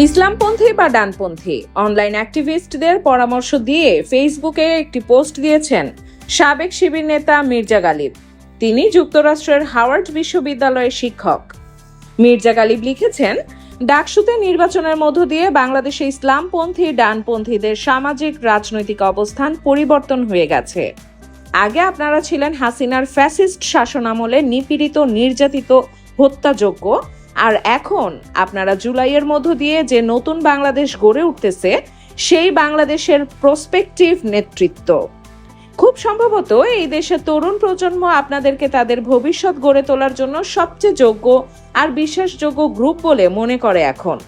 ইসলামপন্থী বা ডানপন্থী অনলাইন অ্যাক্টিভিস্টদের পরামর্শ দিয়ে ফেসবুকে একটি পোস্ট দিয়েছেন সাবেক শিবির নেতা মির্জা গালিব। তিনি যুক্তরাষ্ট্রের হাওয়ার্ড বিশ্ববিদ্যালয়ের শিক্ষক। মির্জা গালিব লিখেছেন, ডাকসুতে নির্বাচনের মধ্য দিয়ে বাংলাদেশে ইসলামপন্থী, ডানপন্থীদের সামাজিক, রাজনৈতিক অবস্থান পরিবর্তন হয়ে গেছে। আগে আপনারা ছিলেন হাসিনার ফ্যাসিস্ট শাসনামলে নিপীড়িত, নির্যাতিত, হত্যাযোগ্য আর এখন আপনারা জুলাইয়ের মধ্য দিয়ে যে নতুন বাংলাদেশ গড়ে উঠতেছে, সেই বাংলাদেশের প্রসপেক্টিভ নেতৃত্ব। খুব সম্ভবত এই দেশের তরুণ প্রজন্ম আপনাদেরকে তাদের ভবিষ্যৎ গড়ে তোলার জন্য সবচেয়ে যোগ্য আর বিশ্বাসযোগ্য গ্রুপ বলে মনে করে এখন।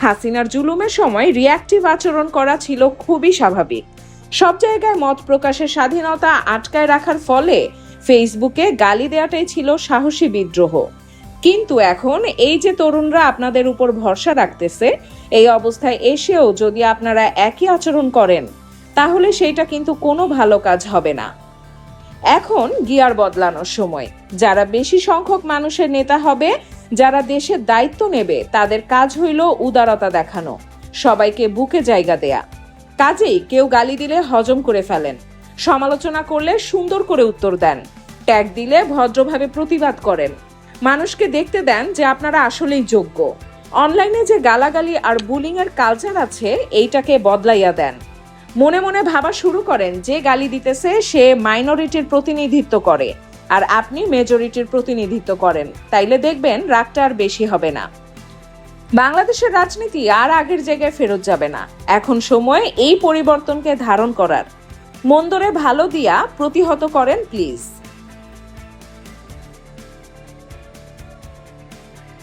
হাসিনার জুলুমের সময় রিয়াক্টিভ আচরণ করা ছিল খুবই স্বাভাবিক। সব জায়গায় মত প্রকাশের স্বাধীনতা আটকায় রাখার ফলে ফেসবুকে গালি দেওয়াটাই ছিল সাহসী বিদ্রোহ। কিন্তু এখন এই যে তরুণরা আপনাদের উপর ভরসা রাখতেছে, এই অবস্থায় এসেও যদি আপনারা একই আচরণ করেন, তাহলে সেইটা কিন্তু কোনো ভালো কাজ হবে না। এখন গিয়ার বদলানোর সময়। যারা বেশি সংখ্যক মানুষের নেতা হবে, যারা দেশের দায়িত্ব নেবে, তাদের কাজ হইল উদারতা দেখানো, সবাইকে বুকে জায়গা দেয়া। কাজেই কেউ গালি দিলে হজম করে ফেলেন, সমালোচনা করলে সুন্দর করে উত্তর দেন, ট্যাগ দিলে ভদ্রভাবে প্রতিবাদ করেন। মানুষকে দেখতে দেন যে আপনারা আসলেই যোগ্য। অনলাইনে যে গালাগালি আর বুলিং এর কালচার আছে, এইটাকে বদলাইয়া দেন। মনে মনে ভাবা শুরু করেন যে গালি দিতেছে, সে মাইনরিটির প্রতিনিধিত্ব করে। আর আপনি মেজরিটির প্রতিনিধিত্ব করেন। তাইলে দেখবেন রাগটা আর বেশি হবে না। বাংলাদেশের রাজনীতি আর আগের জায়গায় ফেরত যাবে না। এখন সময় এই পরিবর্তনকে ধারণ করার। মন্দরে ভালো দিয়া প্রতিহত করেন প্লিজ